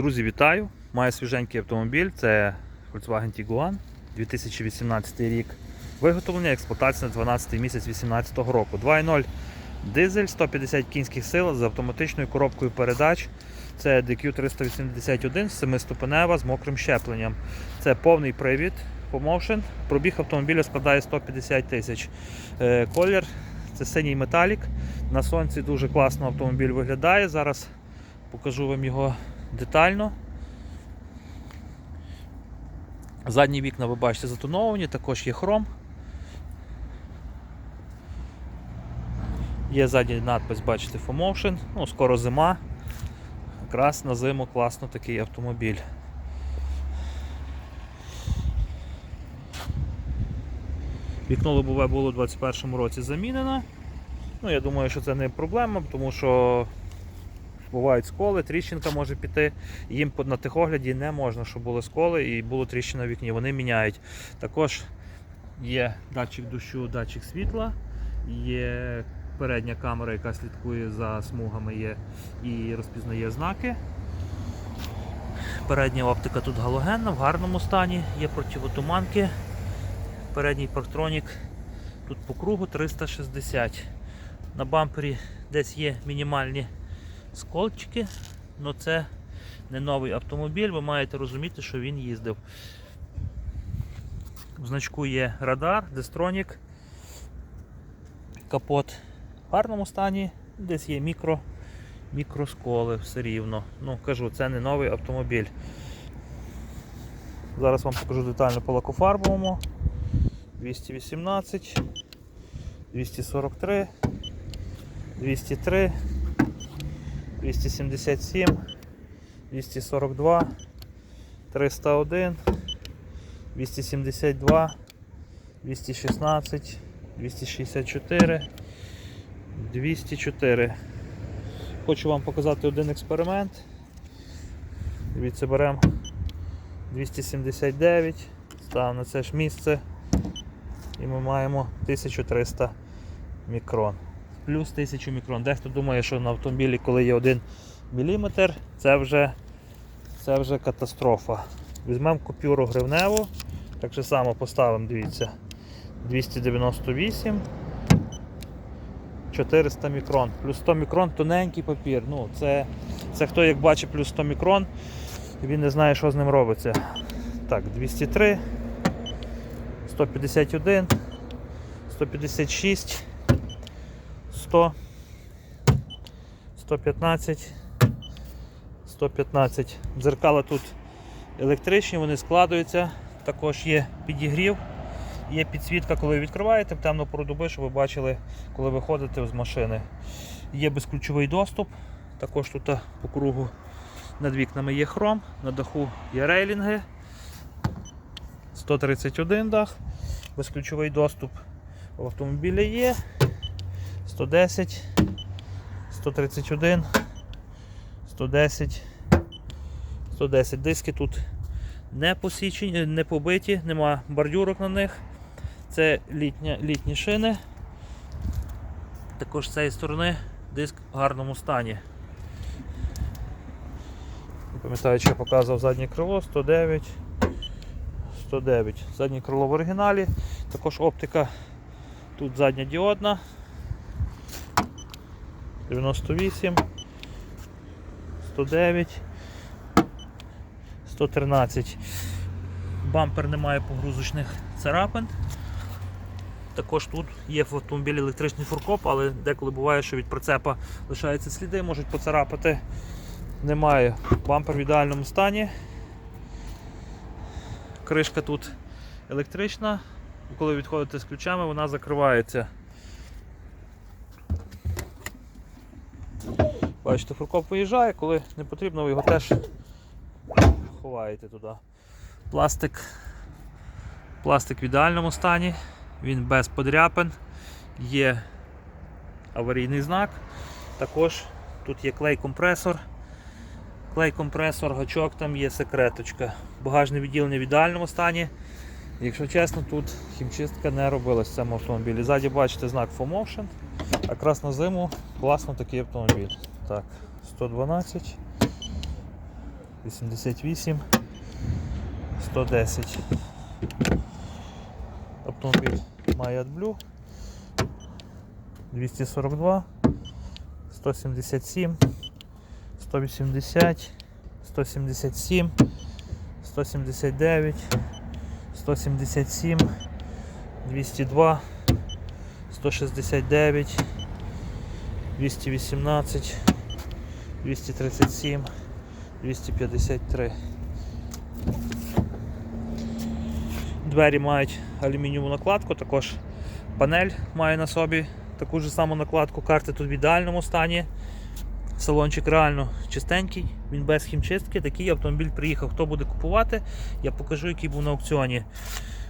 Друзі, вітаю! Маю свіженький автомобіль. Це Volkswagen Tiguan 2018 рік. Виготовлення експлуатація на 12 місяць 2018 року. 2.0 дизель, 150 кінських сил з автоматичною коробкою передач. Це DQ381, 7-ступенева з мокрим щепленням. Це повний привід ProMotion. Пробіг автомобіля складає 150 тисяч. Е, Колір це синій металік. На сонці дуже класно автомобіль виглядає. Зараз покажу вам його детально. Задні вікна ви бачите затоновані, також є хром. Є задній надпис, бачите, FOMotion. Ну, скоро зима. Якраз на зиму класно такий автомобіль. Вікно лобове було у 2021 році замінено. Ну, я думаю, що це не проблема, тому що бувають сколи, тріщинка може піти. Їм на тихогляді не можна, щоб були сколи і було тріщина в вікні. Вони міняють. Також є датчик дощу, датчик світла, є передня камера, яка слідкує за смугами є і розпізнає знаки. Передня оптика тут галогенна, в гарному стані, є противотуманки. Передній парктронік тут по кругу 360. На бампері десь є мінімальні сколчики, але це не новий автомобіль, ви маєте розуміти, що він їздив. В значку є радар, дестронік, капот в гарному стані, десь є мікро, мікросколи все рівно. Ну, кажу, це не новий автомобіль. Зараз вам покажу детально по лакофарбовому. 218, 243, 203, 277, 242, 301, 272, 216, 264, 204. Хочу вам показати один експеримент. Дивіться, беремо 279, ставимо на це ж місце і ми маємо 1300 мікрон. Плюс 1000 мікрон. Дехто думає, що на автомобілі, коли є 1 мм, це вже, це вже катастрофа. Візьмемо купюру гривневу, так же само поставимо, дивіться, 298, 400 мікрон. Плюс 100 мікрон тоненький папір. Ну, це, це хто як бачить плюс 100 мікрон, він не знає, що з ним робиться. Так, 203. 151, 156, 100, 115, 115. Дзеркала тут електричні, вони складуються, також є підігрів, є підсвітка, коли відкриваєте в темну пору доби, щоб ви бачили, коли виходите з машини. Є безключовий доступ, також тут по кругу над вікнами є хром, на даху є рейлінги. 131 дах, безключовий доступ в автомобілі є. 110, 131, 110, 110. Диски тут не посічені, не побиті, нема бордюрок на них. Це літня, літні шини. Також з цієї сторони диск в гарному стані. Пам'ятаю, що я показував заднє крило, 109. 109. Заднє крило в оригіналі, також оптика тут задня діодна. 98, 109, 113. Бампер не має погрузочних царапин. Також тут є в автомобілі електричний фуркоп, але деколи буває, що від прицепа лишаються сліди, можуть поцарапати. Немає. Бампер в ідеальному стані. Кришка тут електрична, коли відходите з ключами, вона закривається. Бачите, фуркоп виїжджає, коли не потрібно, ви його теж ховаєте туди. Пластик Пластик в ідеальному стані, він без подряпин, є аварійний знак, також тут є клей-компресор. Клей-компресор, гачок, там є секреточка. Багажне відділення в ідеальному стані. Якщо чесно, тут хімчистка не робилась в цьому автомобілі. Ззаді бачите знак FOMotion. Якраз на зиму класно такий автомобіль. Так, 112, 88 110. Автомобіль має AdBlue 242 177 180 177 179 177 202 169 218 237 253 Двері мають алюмінієву накладку, також панель має на собі таку ж саму накладку. Карти тут в ідеальному стані. Салончик реально чистенький, він без хімчистки. Такий автомобіль приїхав. Хто буде купувати, я покажу, який був на аукціоні.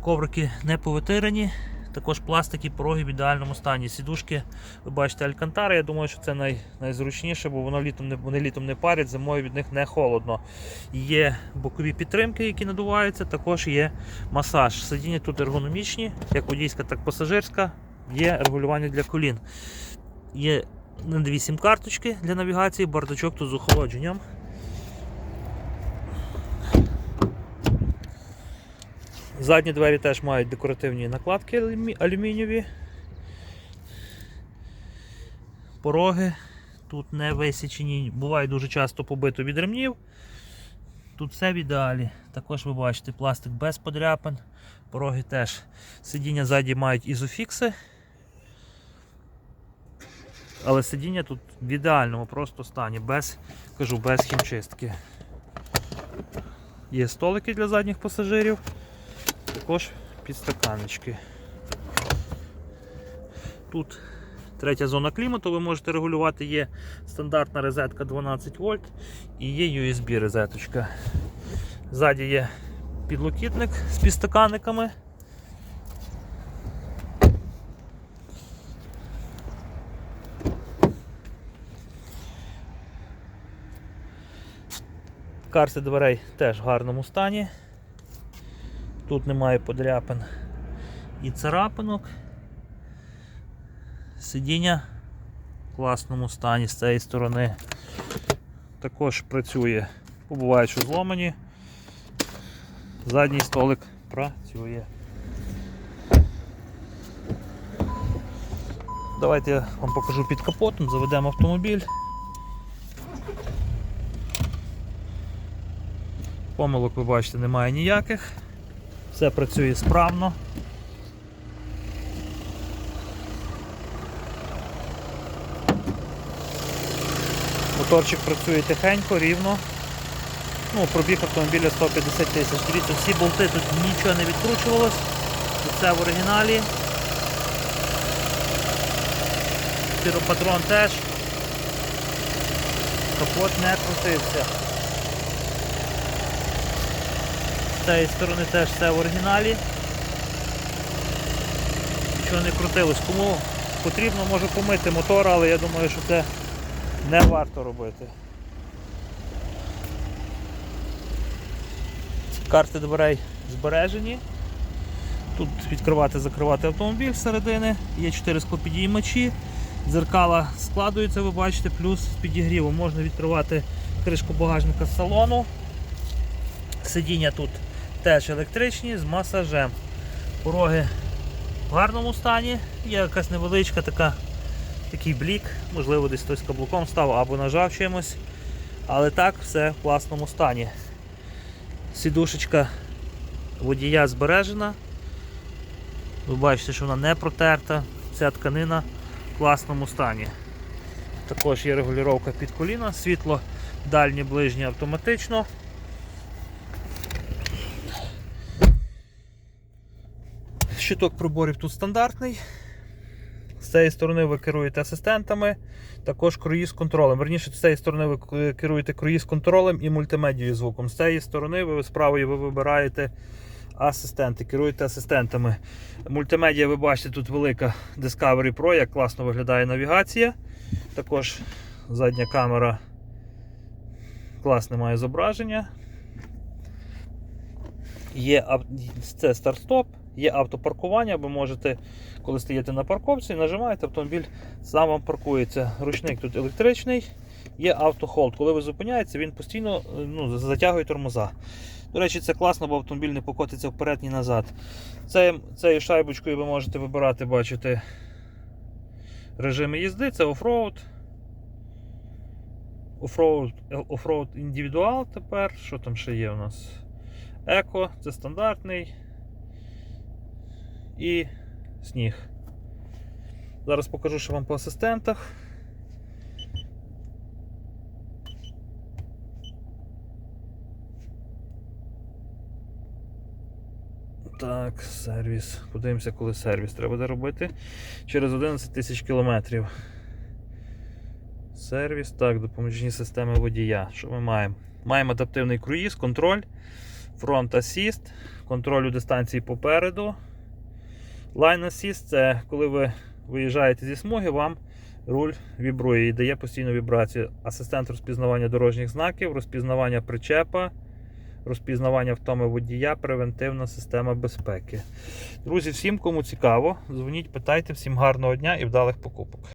Коврики не повитирані, також пластики, пороги в ідеальному стані. Сідушки, ви бачите, алькантара. Я думаю, що це най, найзручніше, бо воно літом не, вони літом не парять, зимою від них не холодно. Є бокові підтримки, які надуваються, також є масаж. Сидіння тут ергономічні, як водійська, так пасажирська. Є регулювання для колін. Є на дві сім-карточки для навігації, бардачок тут з охолодженням. Задні двері теж мають декоративні накладки алюмі- алюмінієві. Пороги тут не висічені, буває дуже часто побито від ремнів. Тут все в ідеалі. Також ви бачите пластик без подряпин. Пороги теж. Сидіння ззаді мають ізофікси. Але сидіння тут в ідеальному просто стані, без, кажу, без хімчистки. Є столики для задніх пасажирів, також підстаканнички. Тут третя зона клімату, ви можете регулювати, є стандартна розетка 12 вольт і є USB розеточка. Ззаді є підлокітник з підстаканниками. Карти дверей теж в гарному стані. Тут немає подряпин і царапинок. Сидіння в класному стані з цієї сторони. Також працює, побуває, що зломані. Задній столик працює. Давайте я вам покажу під капотом, заведемо автомобіль. Помилок ви бачите немає ніяких. Все працює справно. Моторчик працює тихенько, рівно. Ну, пробіг автомобіля 150 тисяч. Дивіться, всі болти тут нічого не відкручувалось. Це в оригіналі. Піропатрон теж. Капот не крутився. З цієї сторони теж все в оригіналі. Нічого не крутилось. Кому потрібно, можу помити мотор, але я думаю, що це не варто робити. Карти дверей збережені. Тут відкривати, закривати автомобіль зсередини, є 4 склопідіймачі, дзеркала складуються, ви бачите, плюс з підігрівом можна відкривати кришку багажника з салону. Сидіння тут теж електричні з масажем. Пороги в гарному стані, є якась невеличка така, такий блік, можливо, десь хтось каблуком став або нажав чимось. Але так, все в класному стані. Сідушечка водія збережена. Ви бачите, що вона не протерта, ця тканина в класному стані. Також є регулювання під коліна, світло дальнє, ближнє автоматично. Щиток приборів тут стандартний. З цієї сторони ви керуєте асистентами, також круїз контролем. Верніше, з цієї сторони ви керуєте круїз контролем і мультимедією звуком. З цієї сторони ви з правої ви вибираєте асистенти, керуєте асистентами. Мультимедіа, ви бачите, тут велика Discovery Pro, як класно виглядає навігація. Також задня камера класне має зображення. Є це старт-стоп, є автопаркування, ви можете, коли стоїте на парковці, нажимаєте, автомобіль сам вам паркується. Ручник тут електричний, є автохолд. Коли ви зупиняєтеся, він постійно е, ну, затягує тормоза. До речі, це класно, бо автомобіль не покотиться вперед ні назад. Це, цією шайбочкою ви можете вибирати, бачите, режими їзди, це оффроуд. Оффроуд, оффроуд індивідуал тепер. Що там ще є у нас? Еко, це стандартний. І сніг. Зараз покажу, що вам по асистентах. Так, сервіс. Подивимося, коли сервіс треба буде робити. Через 11 тисяч кілометрів. Сервіс, так, допоміжні системи водія. Що ми маємо? Маємо адаптивний круїз, контроль, фронт асіст, контроль у дистанції попереду. Line Assist це коли ви виїжджаєте зі смуги, вам руль вібрує і дає постійну вібрацію. Асистент розпізнавання дорожніх знаків, розпізнавання причепа, розпізнавання втоми водія, превентивна система безпеки. Друзі, всім, кому цікаво, дзвоніть, питайте, всім гарного дня і вдалих покупок.